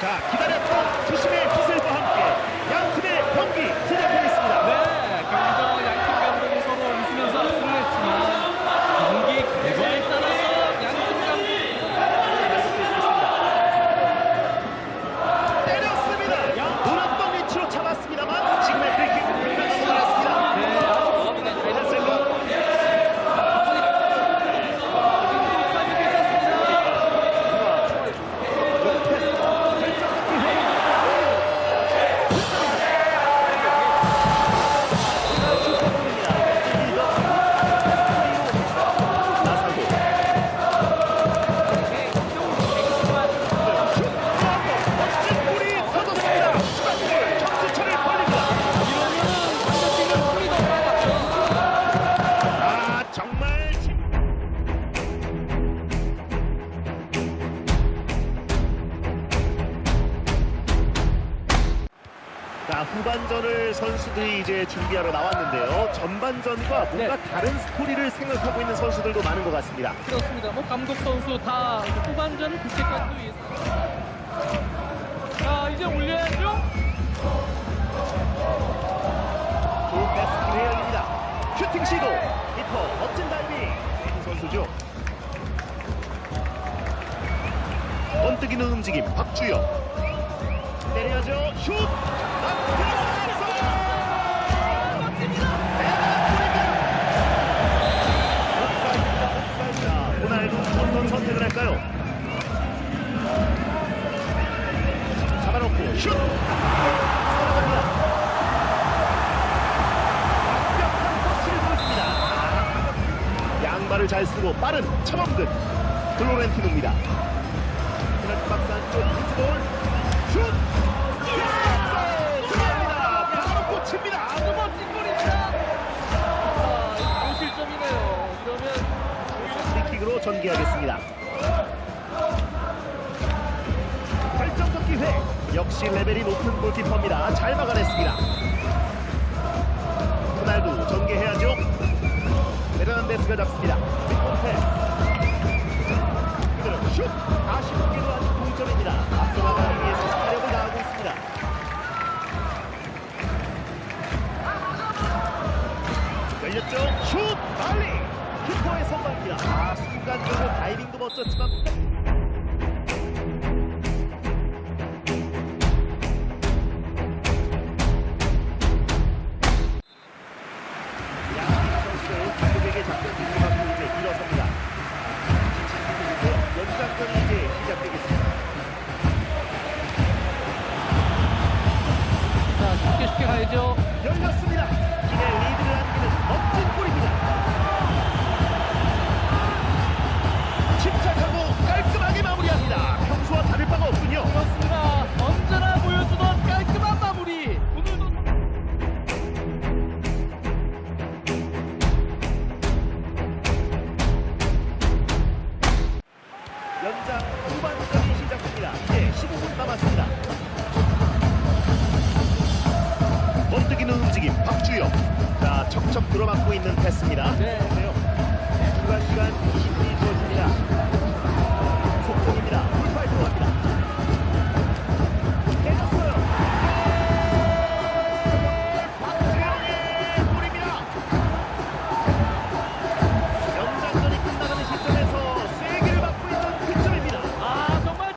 top. 선수들이 이제 준비하러 나왔는데요. 전반전과 뭔가 네. 다른 스토리를 생각하고 있는 선수들도 많은 것 같습니다. 그렇습니다. 뭐 감독 선수 다 이제 후반전 국제까지도 위해서. 자 이제 올려야죠. 좋은 패스 기회 열립니다. 슈팅 시도. 히터 멋진 다이빙. 이 선수죠. 번뜩이는 움직임 박주영. 때려야죠. 슛. 잘 쓰고 빠른 차범근 플로렌티노입니다. 페널티 박스 안쪽 미스볼 슛! 들어갔어요! 들어갑니다. 바로 꽂힙니다. 아주 멋진 골입니다. 아, 이거 고실점이네요. 이러면 프리킥으로 전개하겠습니다. 결정적 기회. 역시 레벨이 높은 골키퍼입니다. 잘 막아냈습니다. 호날두 전개해야죠. 베르난데스가 잡습니다. 그대로 슛! 아쉽게도 아직 동점입니다. 앞서 나가기 위해서 사력을 다하고 있습니다. 열렸죠? 슛! 빨리! 키퍼의 선방입니다. 아, 순간적으로 다이빙도 멋졌지만 가야죠. 열렸습니다. 팀의 리드를 안기는 멋진 골입니다. 침착하고 깔끔하게 마무리합니다. 평소와 다를 바가 없군요. 그렇습니다. 언제나 보여주던 깔끔한 마무리. 오늘도 연장 후반전이 시작됩니다. 이제 15분 남았습니다. 속이는 움직임 박주영. 자 척척 들어맞고 있는 패스입니다. 네, 네. 힘이 주어집니다.